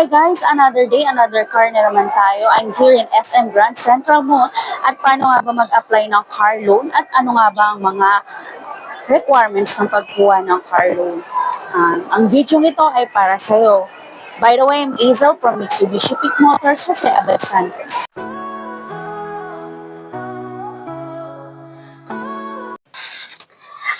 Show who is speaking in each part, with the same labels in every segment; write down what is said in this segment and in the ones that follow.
Speaker 1: Hi guys, another day, another car na naman tayo. I'm here in SM Grand Central Mall. At paano nga ba mag-apply ng car loan? At ano nga ba ang mga requirements ng pagkuha ng car loan? Um, ang video ito ay para sa'yo. By the way, I'm Hazel from Mitsubishi Peak Motors, Jose Abel Santos.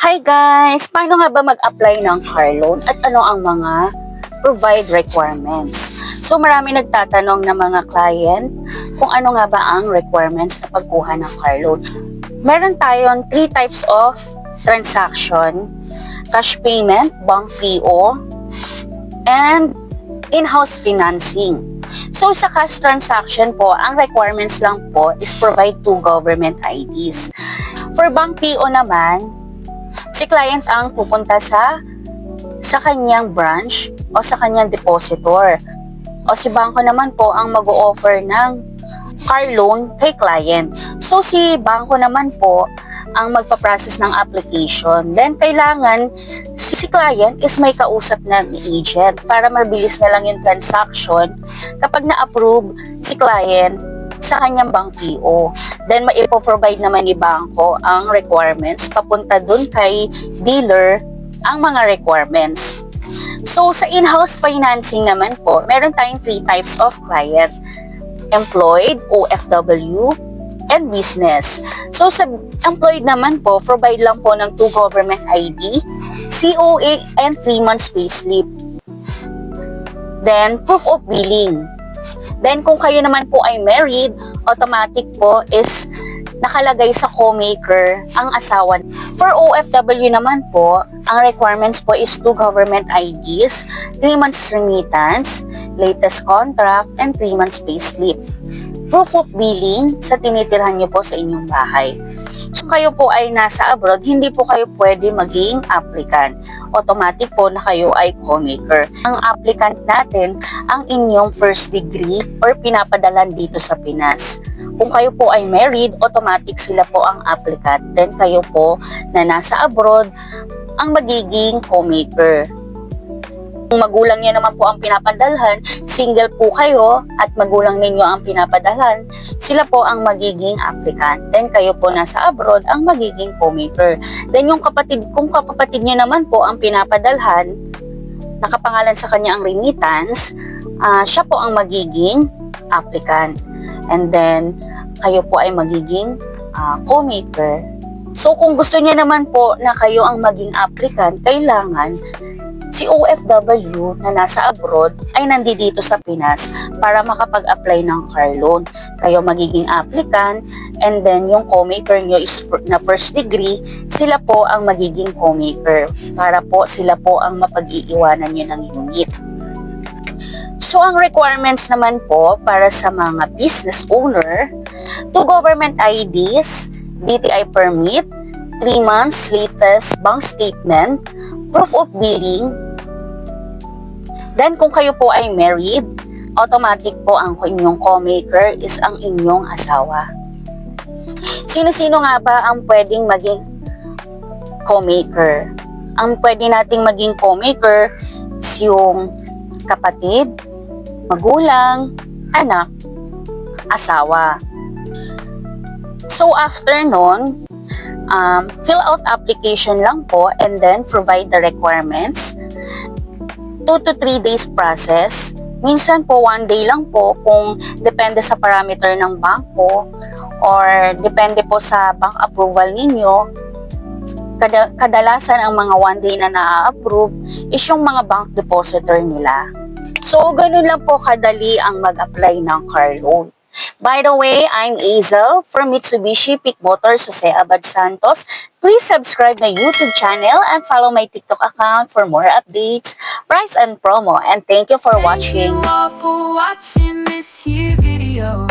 Speaker 1: Hi guys! Paano nga ba mag-apply ng car loan at ano ang mga provide requirements? So marami nagtatanong na mga client kung ano nga ba ang requirements na pagkuha ng car loan. Meron tayong three types of transaction. Cash payment, bank PO, and in-house financing. So sa cash transaction po, ang requirements lang po is provide two government IDs. For bank PO naman, si client ang pupunta sa sa kanyang branch o sa kanyang depositor. O si bangko naman po ang mag-o-offer ng car loan kay client. So si bangko naman po ang magpa-process ng application. Then kailangan si, si client is may kausap ng agent para mabilis na lang yung transaction kapag na-approve si client sa kanyang bank PO. Then maipo-provide naman ni bangko ang requirements papunta dun kay dealer ang mga requirements. So sa in-house financing naman po, meron tayong three types of client. Employed, OFW, and business. So sa employed naman po, provide lang po ng two government ID, COA, and 3 months payslip. Then, proof of billing. Then, kung kayo naman po ay married, automatic po is nakalagay sa co-maker ang asawa. For OFW naman po, ang requirements po is two government IDs, 3 months remittance, latest contract, and 3 months payslip. Proof of billing sa tinitirhan nyo po sa inyong bahay. So kayo po ay nasa abroad, hindi po kayo pwede maging applicant. Automatic po na kayo ay co-maker. Ang applicant natin, ang inyong first degree or pinapadalan dito sa Pinas. Kung kayo po ay married, automatic sila po ang applicant. Then kayo po na nasa abroad, ang magiging co-maker. Kung magulang niya naman po ang pinapadalhan, single po kayo at magulang ninyo ang pinapadalhan, sila po ang magiging applicant. Then kayo po nasa abroad ang magiging co-maker. Then yung kapatid, kung kapatid niya naman po ang pinapadalhan, nakapangalan sa kanya ang remittance, ah, siya po ang magiging applicant. And then, kayo po ay magiging ah, co-maker. So kung gusto niya naman po na kayo ang maging applicant, kailangan si OFW na nasa abroad ay nandito sa Pinas para makapag-apply ng car loan. Kayo magiging applicant and then yung co-maker nyo is na first degree, sila po ang magiging co-maker para po sila po ang mapag-iiwanan nyo ng unit. So ang requirements naman po para sa mga business owner, two government IDs, DTI permit, 3 months latest bank statement, proof of billing. Then kung kayo po ay married, automatic po ang inyong co-maker is ang inyong asawa. Sino-sino nga ba ang pwedeng maging co-maker? Ang pwede nating maging co-maker is yung kapatid, magulang, anak, asawa. So after nun, um, fill out application lang po and then provide the requirements. 2 to 3 days process. Minsan po 1 day lang po kung depende sa parameter ng bangko or depende po sa bank approval ninyo. Kada, kadalasan ang mga 1 day na na-approve is yung mga bank depositor nila. So, ganun lang po kadali ang mag-apply ng car loan. By the way, I'm Azel from Mitsubishi Peak Motors, Jose Abad Santos. Please subscribe my YouTube channel and follow my TikTok account for more updates, price and promo. And thank you for
Speaker 2: Thank
Speaker 1: watching.
Speaker 2: you all for watching this here video.